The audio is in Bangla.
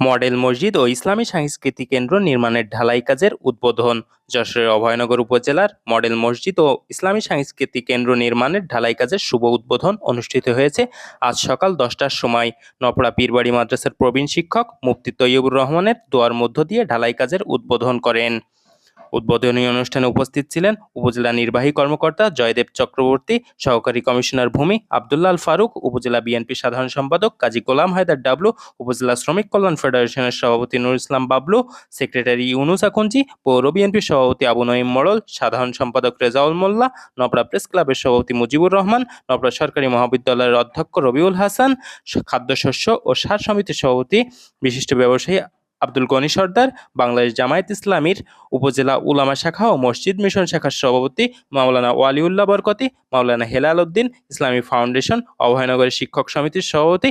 মডেল মসজিদ ও ইসলামী সাংস্কৃতিক কেন্দ্র নির্মাণের ঢালাই কাজের উদ্বোধন। যশোরের অভয়নগর উপজেলার মডেল মসজিদ ও ইসলামী সাংস্কৃতিক কেন্দ্র নির্মাণের ঢালাই কাজের শুভ উদ্বোধন অনুষ্ঠিত হয়েছে আজ সকাল দশটার সময়। নপড়া পীরবাড়ি মাদ্রাসার প্রবীণ শিক্ষক মুফতি তৈয়বুর রহমানের দোয়ার মধ্য দিয়ে ঢালাই কাজের উদ্বোধন করেন। উদ্বোধনী অনুষ্ঠানে উপস্থিত ছিলেন উপজেলা নির্বাহী কর্মকর্তা জয়দেব চক্রবর্তী, সহকারী কমিশনার ভূমি আবদুল্লাল ফারুক, উপজেলা বিএনপি সাধারণ সম্পাদক কাজী গোলাম হায়দার ডাবলু, উপজেলা শ্রমিক কল্যাণ ফেডারেশনের সভাপতি নুর ইসলাম বাবলু, সেক্রেটারি ইউনুস আকুঞ্জি পৌর বিএনপির সভাপতি আবু নঈম মোড়ল সাধারণ সম্পাদক রেজাউল মোল্লা নপড়া প্রেস ক্লাবের সভাপতি মুজিবুর রহমান নপড়া সরকারি মহাবিদ্যালয়ের অধ্যক্ষ রবিউল হাসান, খাদ্যশস্য ও সার সমিতির সভাপতি, বিশিষ্ট ব্যবসায়ী আব্দুল গনি সর্দার, বাংলাদেশ জামায়াত ইসলামীর উপজেলা উলামা শাখা ও মসজিদ মিশন শাখার সভাপতি মাওলানা ওয়ালিউল্লাহ বরকতি, মাওলানা হেলাল উদ্দিন, ইসলামী ফাউন্ডেশন, অভয়নগরের শিক্ষক সমিতির সভাপতি